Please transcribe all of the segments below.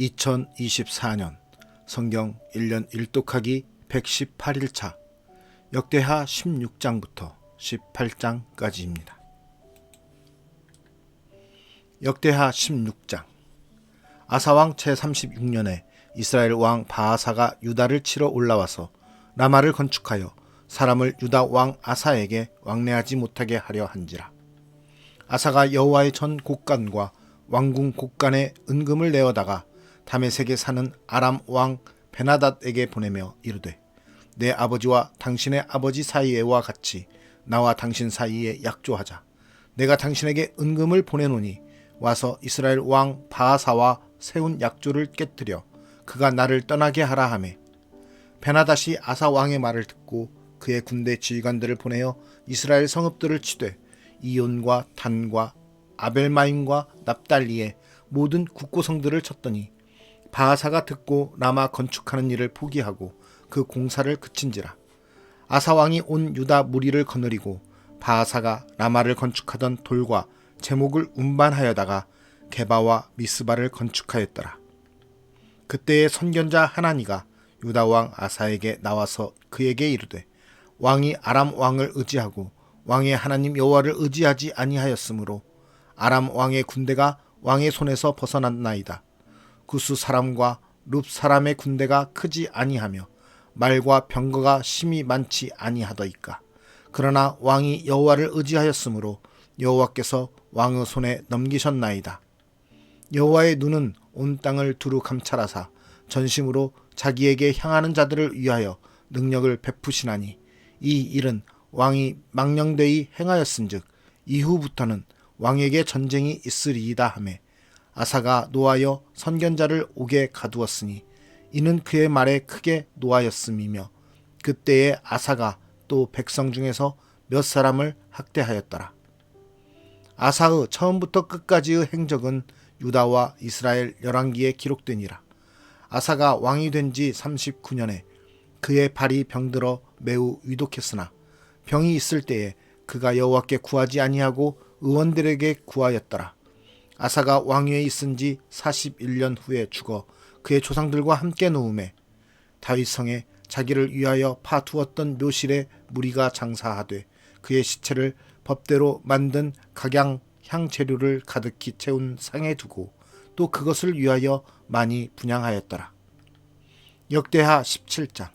2024년 성경 1년 1독하기 118일차 역대하 16장부터 18장까지입니다. 역대하 16장 아사왕 제36년에 이스라엘 왕 바하사가 유다를 치러 올라와서 라마를 건축하여 사람을 유다 왕 아사에게 왕래하지 못하게 하려 한지라 아사가 여호와의 전 곡간과 왕궁 곡간에 은금을 내어다가 다메섹에 사는 아람 왕 베나닷에게 보내며 이르되 내 아버지와 당신의 아버지 사이에와 같이 나와 당신 사이에 약조하자. 내가 당신에게 은금을 보내노니 와서 이스라엘 왕 바하사와 세운 약조를 깨뜨려 그가 나를 떠나게 하라 하매. 베나닷이 아사 왕의 말을 듣고 그의 군대 지휘관들을 보내어 이스라엘 성읍들을 치되 이온과 단과 아벨마임과 납달리의 모든 국고성들을 쳤더니 바하사가 듣고 라마 건축하는 일을 포기하고 그 공사를 그친지라 아사 왕이 온 유다 무리를 거느리고 바하사가 라마를 건축하던 돌과 제목을 운반하여다가 게바와 미스바를 건축하였더라 그때의 선견자 하나니가 유다 왕 아사에게 나와서 그에게 이르되 왕이 아람 왕을 의지하고 왕의 하나님 여호와를 의지하지 아니하였으므로 아람 왕의 군대가 왕의 손에서 벗어났나이다. 구스 사람과 룹 사람의 군대가 크지 아니하며 말과 병거가 심히 많지 아니하더이까. 그러나 왕이 여호와를 의지하였으므로 여호와께서 왕의 손에 넘기셨나이다. 여호와의 눈은 온 땅을 두루 감찰하사 전심으로 자기에게 향하는 자들을 위하여 능력을 베푸시나니 이 일은 왕이 망령되이 행하였은즉 이후부터는 왕에게 전쟁이 있으리이다 하매 아사가 노하여 선견자를 옥에 가두었으니 이는 그의 말에 크게 노하였음이며 그때에 아사가 또 백성 중에서 몇 사람을 학대하였더라. 아사의 처음부터 끝까지의 행적은 유다와 이스라엘 열왕기에 기록되니라. 아사가 왕이 된 지 39년에 그의 발이 병들어 매우 위독했으나 병이 있을 때에 그가 여호와께 구하지 아니하고 의원들에게 구하였더라. 아사가 왕위에 있은 지 41년 후에 죽어 그의 조상들과 함께 놓음에 다윗 성에 자기를 위하여 파두었던 묘실에 무리가 장사하되 그의 시체를 법대로 만든 각양 향 재료를 가득히 채운 상에 두고 또 그것을 위하여 많이 분양하였더라. 역대하 17장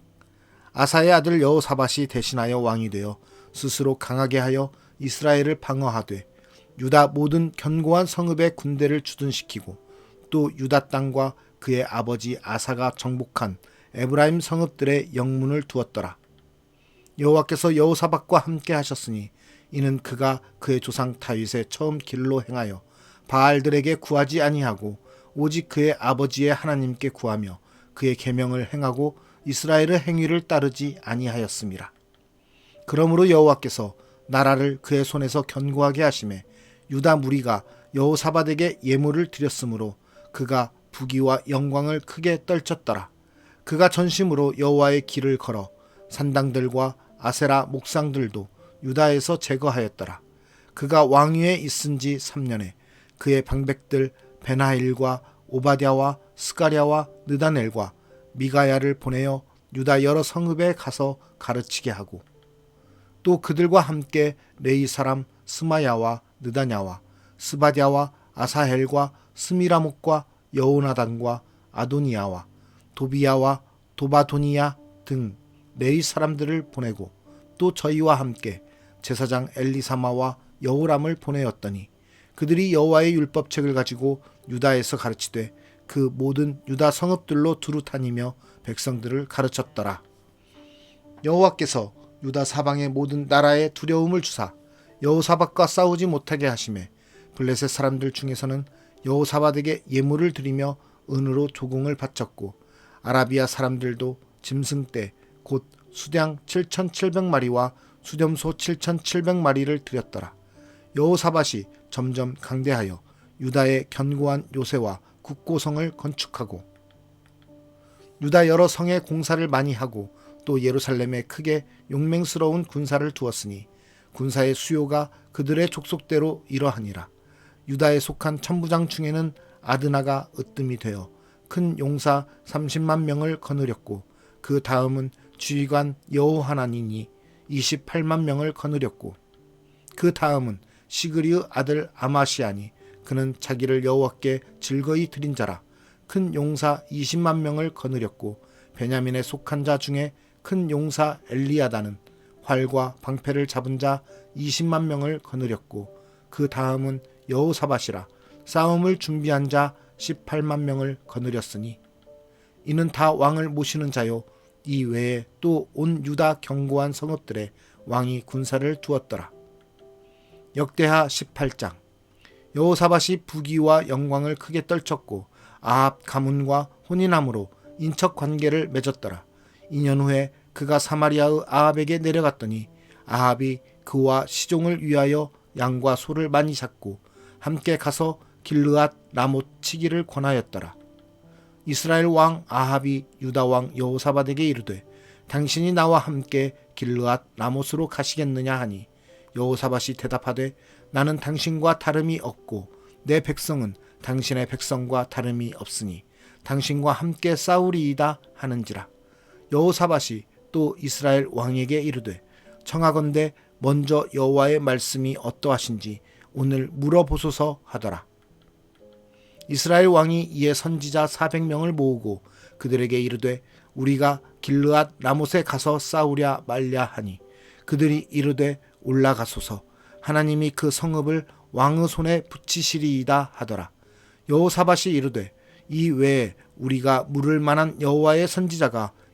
아사의 아들 여호사밧이 대신하여 왕이 되어 스스로 강하게 하여 이스라엘을 방어하되 유다 모든 견고한 성읍의 군대를 주둔시키고 또 유다 땅과 그의 아버지 아사가 정복한 에브라임 성읍들의 영문을 두었더라. 여호와께서 여호사밧과 함께 하셨으니 이는 그가 그의 조상 다윗의 처음 길로 행하여 바알들에게 구하지 아니하고 오직 그의 아버지의 하나님께 구하며 그의 계명을 행하고 이스라엘의 행위를 따르지 아니하였습니다. 그러므로 여호와께서 나라를 그의 손에서 견고하게 하심에 유다 무리가 여호사밧에게 예물을 드렸으므로 그가 부귀와 영광을 크게 떨쳤더라. 그가 전심으로 여호와의 길을 걸어 산당들과 아세라 목상들도 유다에서 제거하였더라. 그가 왕위에 있은 지 3년에 그의 방백들 베나일과 오바댜와 스가랴와 느다넬과 미가야를 보내어 유다 여러 성읍에 가서 가르치게 하고 또 그들과 함께 레이 사람 스마야와 느다냐와 스바디아와 아사헬과 스미라목과 여호나단과 아도니아와 도비야와 도바도니야 등 레이 사람들을 보내고 또 저희와 함께 제사장 엘리사마와 여호람을 보내었더니 그들이 여호와의 율법책을 가지고 유다에서 가르치되 그 모든 유다 성읍들로 두루 다니며 백성들을 가르쳤더라. 여호와께서 유다 사방의 모든 나라에 두려움을 주사 여호사밧과 싸우지 못하게 하심에 블레셋 사람들 중에서는 여호사밧에게 예물을 드리며 은으로 조공을 바쳤고 아라비아 사람들도 짐승 때 곧 수량 7,700마리와 수렴소 7,700마리를 드렸더라. 여호사밧이 점점 강대하여 유다의 견고한 요새와 국고성을 건축하고 유다 여러 성에 공사를 많이 하고 또 예루살렘에 크게 용맹스러운 군사를 두었으니 군사의 수요가 그들의 족속대로 이러하니라. 유다에 속한 천부장 중에는 아드나가 으뜸이 되어 큰 용사 30만 명을 거느렸고 그 다음은 주의관 여호하나니니 28만 명을 거느렸고 그 다음은 시그리의 아들 아마시아니 그는 자기를 여호와께 즐거이 드린 자라 큰 용사 20만 명을 거느렸고 베냐민에 속한 자 중에 큰 용사 엘리야다는 활과 방패를 잡은 자 20만 명을 거느렸고 그 다음은 여호사밧이라 싸움을 준비한 자 18만 명을 거느렸으니 이는 다 왕을 모시는 자요 이 외에 또 온 유다 견고한 성읍들에 왕이 군사를 두었더라. 역대하 18장 여호사밧이 부귀와 영광을 크게 떨쳤고 아합 가문과 혼인함으로 인척 관계를 맺었더라. 2년 후에 그가 사마리아의 아합에게 내려갔더니 아합이 그와 시종을 위하여 양과 소를 많이 잡고 함께 가서 길르앗 라못 치기를 권하였더라. 이스라엘 왕 아합이 유다 왕 여호사밧에게 이르되 당신이 나와 함께 길르앗 라못으로 가시겠느냐 하니 여호사밧이 대답하되 나는 당신과 다름이 없고 내 백성은 당신의 백성과 다름이 없으니 당신과 함께 싸우리이다 하는지라 여호사밧이 또 이스라엘 왕에게 이르되 청하건대 먼저 여호와의 말씀이 어떠하신지 오늘 물어보소서 하더라. 이스라엘 왕이 이에 선지자 400명을 모으고 그들에게 이르되 우리가 길르앗 라못에 가서 싸우랴 말랴 하니 그들이 이르되 올라가소서. 하나님이 그 성읍을 왕의 손에 붙이시리이다 하더라. 여호사밧이 이르되 이 외에 우리가 물을 만한 여호와의 선지자가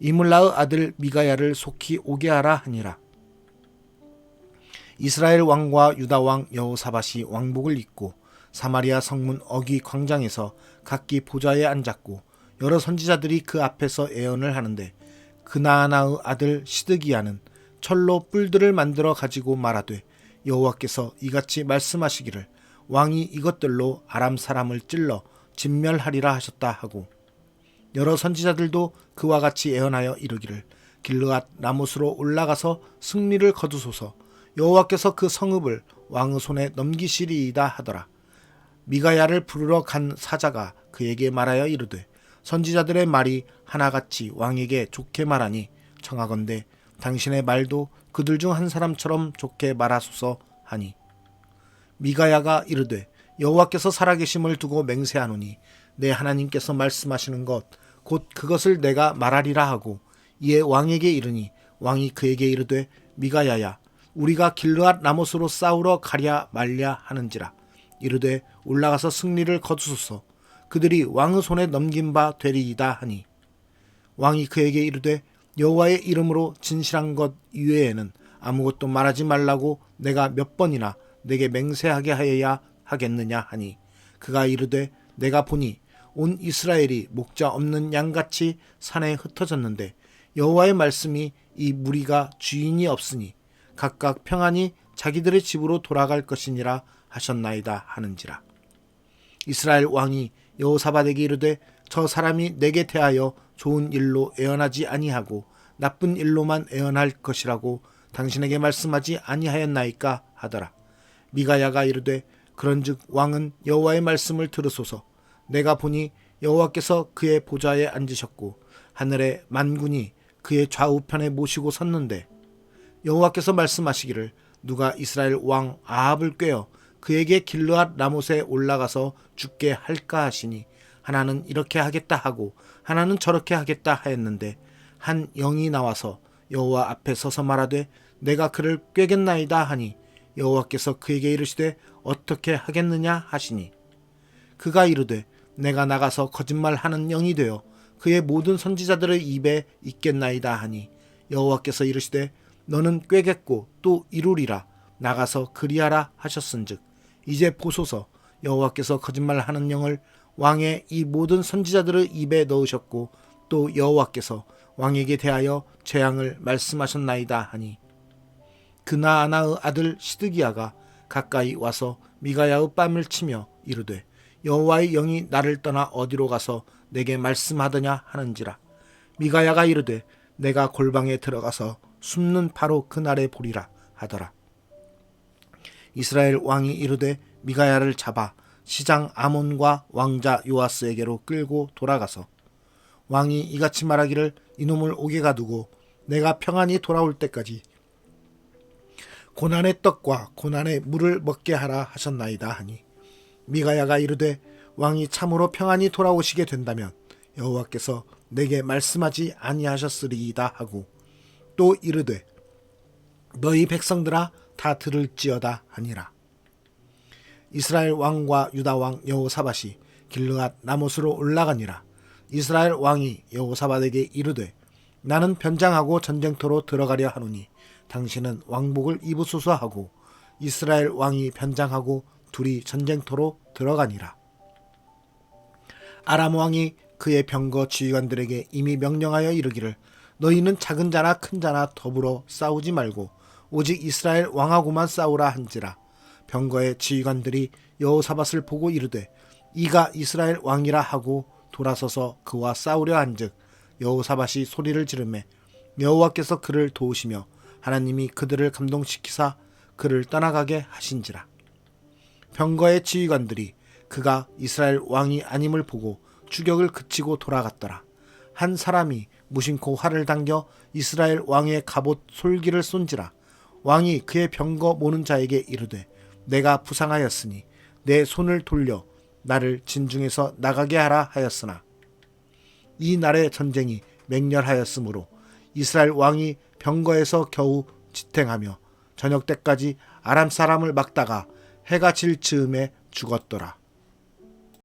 이물라의 아들 미가야를 속히 오게 하라 하니라. 이스라엘 왕과 유다 왕 여호사밧이 왕복을 입고 사마리아 성문 어기 광장에서 각기 보좌에 앉았고 여러 선지자들이 그 앞에서 애언을 하는데 그나아나의 아들 시드기야는 철로 뿔들을 만들어 가지고 말하되 여호와께서 이같이 말씀하시기를 왕이 이것들로 아람 사람을 찔러 진멸하리라 하셨다 하고 여러 선지자들도 그와 같이 애언하여 이르기를 길르앗 라못으로 올라가서 승리를 거두소서. 여호와께서 그 성읍을 왕의 손에 넘기시리이다 하더라. 미가야를 부르러 간 사자가 그에게 말하여 이르되 선지자들의 말이 하나같이 왕에게 좋게 말하니 청하건대 당신의 말도 그들 중 한 사람처럼 좋게 말하소서 하니. 미가야가 이르되 여호와께서 살아계심을 두고 맹세하노니 내 하나님께서 말씀하시는 것 곧 그것을 내가 말하리라 하고 이에 왕에게 이르니 왕이 그에게 이르되 미가야야 우리가 길르앗 라못으로 싸우러 가랴 말랴 하는지라. 이르되 올라가서 승리를 거두소서. 그들이 왕의 손에 넘긴 바 되리이다 하니. 왕이 그에게 이르되 여호와의 이름으로 진실한 것 이외에는 아무것도 말하지 말라고 내가 몇 번이나 내게 맹세하게 하여야 하겠느냐 하니. 그가 이르되 내가 보니 온 이스라엘이 목자 없는 양같이 산에 흩어졌는데 여호와의 말씀이 이 무리가 주인이 없으니 각각 평안히 자기들의 집으로 돌아갈 것이니라 하셨나이다 하는지라. 이스라엘 왕이 여호사밧에게 이르되 저 사람이 내게 대하여 좋은 일로 애언하지 아니하고 나쁜 일로만 애언할 것이라고 당신에게 말씀하지 아니하였나이까 하더라. 미가야가 이르되 그런즉 왕은 여호와의 말씀을 들으소서 내가 보니 여호와께서 그의 보좌에 앉으셨고 하늘의 만군이 그의 좌우편에 모시고 섰는데 여호와께서 말씀하시기를 누가 이스라엘 왕 아합을 꾀어 그에게 길르앗 라못에 올라가서 죽게 할까 하시니 하나는 이렇게 하겠다 하고 하나는 저렇게 하겠다 하였는데 한 영이 나와서 여호와 앞에 서서 말하되 내가 그를 꾀겠나이다 하니 여호와께서 그에게 이르시되 어떻게 하겠느냐 하시니 그가 이르되 내가 나가서 거짓말하는 영이 되어 그의 모든 선지자들의 입에 있겠나이다 하니 여호와께서 이르시되 너는 꾀겠고 또 이루리라. 나가서 그리하라 하셨은즉 이제 보소서. 여호와께서 거짓말하는 영을 왕의 이 모든 선지자들의 입에 넣으셨고 또 여호와께서 왕에게 대하여 재앙을 말씀하셨나이다 하니. 그나아나의 아들 시드기야가 가까이 와서 미가야의 뺨을 치며 이르되 여호와의 영이 나를 떠나 어디로 가서 내게 말씀하더냐 하는지라. 미가야가 이르되 내가 골방에 들어가서 숨는 바로 그날에 보리라 하더라. 이스라엘 왕이 이르되 미가야를 잡아 시장 아몬과 왕자 요아스에게로 끌고 돌아가서 왕이 이같이 말하기를 이놈을 옥에 가두고 내가 평안히 돌아올 때까지 고난의 떡과 고난의 물을 먹게 하라 하셨나이다 하니 미가야가 이르되 왕이 참으로 평안히 돌아오시게 된다면 여호와께서 내게 말씀하지 아니하셨으리이다 하고 또 이르되 너희 백성들아 다 들을지어다 하니라. 이스라엘 왕과 유다 왕 여호사밧이 길르앗 나못으로 올라가니라. 이스라엘 왕이 여호사밧에게 이르되 나는 변장하고 전쟁터로 들어가려 하노니 당신은 왕복을 입으소서 하고 이스라엘 왕이 변장하고 둘이 전쟁터로 들어가니라. 아람 왕이 그의 병거 지휘관들에게 이미 명령하여 이르기를 너희는 작은 자나 큰 자나 더불어 싸우지 말고 오직 이스라엘 왕하고만 싸우라 한지라. 병거의 지휘관들이 여호사밧을 보고 이르되 이가 이스라엘 왕이라 하고 돌아서서 그와 싸우려 한즉 여호사밧이 소리를 지르매 여호와께서 그를 도우시며 하나님이 그들을 감동시키사 그를 떠나가게 하신지라 병거의 지휘관들이 그가 이스라엘 왕이 아님을 보고 추격을 그치고 돌아갔더라. 한 사람이 무심코 활을 당겨 이스라엘 왕의 갑옷 솔기를 쏜지라 왕이 그의 병거 모는 자에게 이르되 내가 부상하였으니 내 손을 돌려 나를 진중에서 나가게 하라 하였으나. 이 날의 전쟁이 맹렬하였으므로 이스라엘 왕이 병거에서 겨우 지탱하며 저녁 때까지 아람 사람을 막다가 해가 질 즈음에 죽었더라.